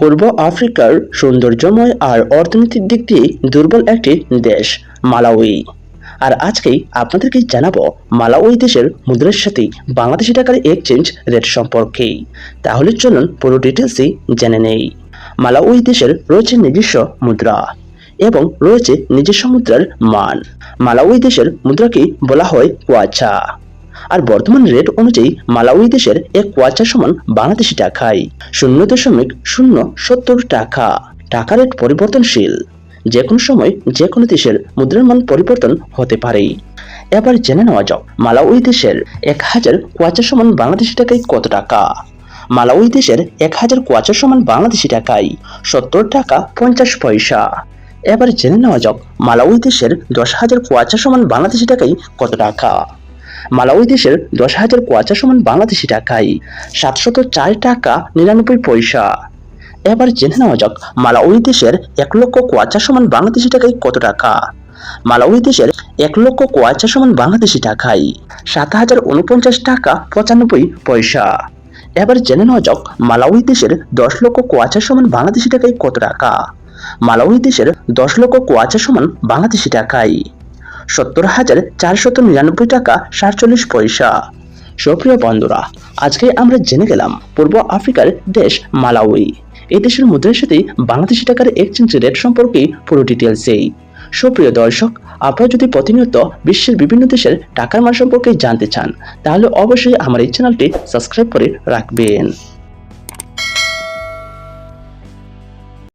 পূর্ব আফ্রিকার সৌন্দর্যময় আর অর্থনৈতিক দিক দিয়ে দুর্বল একটি দেশ, মালাউই। আর আজকেই আপনাদেরকে জানাব মালাউই দেশের মুদ্রার সাথে বাংলাদেশি টাকার এক্সচেঞ্জ রেট সম্পর্কে। তাহলে চলুন পুরো ডিটেলসই জেনে নেই। মালাউই দেশের রয়েছে নিজস্ব মুদ্রা এবং রয়েছে নিজস্ব মুদ্রার মান। মালাউই দেশের মুদ্রাকে বলা হয় কুয়াচা আর বর্তমান রেট অনুযায়ী মালাউই দেশের এক কোয়াচা সমান বাংলাদেশি টাকায় শূন্য দশমিক শূন্য সত্তর টাকা। টাকা রেট পরিবর্তনশীল। যে কোনো সময় যে কোনো দেশের মুদ্রার মান পরিবর্তন হতে পারে। এবার জেনে নেওয়া যাক মালাউই দেশের এক হাজার কোয়াচা সমান বাংলাদেশি টাকায় কত টাকা। মালাউই দেশের এক হাজার কোয়াচা সমান বাংলাদেশি টাকায় সত্তর টাকা পঞ্চাশ পয়সা। এবার জেনে নেওয়া যাক মালাউই দেশের দশ হাজার কোয়াচা সমান বাংলাদেশি টাকায় কত টাকা। মালাউই দেশের দশ হাজার কোয়াচা সমান বাংলাদেশি টাকায় সাতশত চার টাকা নিরানব্বই পয়সা। এবার জেনে নেওয়া যাক, মালাউই দেশের এক লক্ষ কোয়াচা সমান বাংলাদেশি টাকায় কত টাকা? মালাউই দেশের এক লক্ষ কোয়াচা সমান বাংলাদেশি টাকায় সাত হাজার উনপঞ্চাশ টাকা পঁচানব্বই পয়সা। এবার জেনে নেওয়া যাক, মালাউই দেশের দশ লক্ষ কোয়াচা সমান বাংলাদেশি টাকায় কত টাকা? মালাউই দেশের দশ লক্ষ কোয়াচা সমান বাংলাদেশি টাকায় সত্তর হাজার চারশত নিরানব্বই টাকা সাতচল্লিশ পয়সা। সুপ্রিয় বন্ধুরা, আজকে আমরা জেনে গেলাম পূর্ব আফ্রিকার দেশ মালাউই। এই দেশের মুদ্রার সাথে বাংলাদেশি টাকার এক্সচেঞ্জ রেট সম্পর্কে পুরো ডিটেলসেই সুপ্রিয় দর্শক, আপনারা যদি প্রতিনিয়ত বিশ্বের বিভিন্ন দেশের টাকার মান সম্পর্কে জানতে চান, তাহলে অবশ্যই আমার এই চ্যানেলটি সাবস্ক্রাইব করে রাখবেন।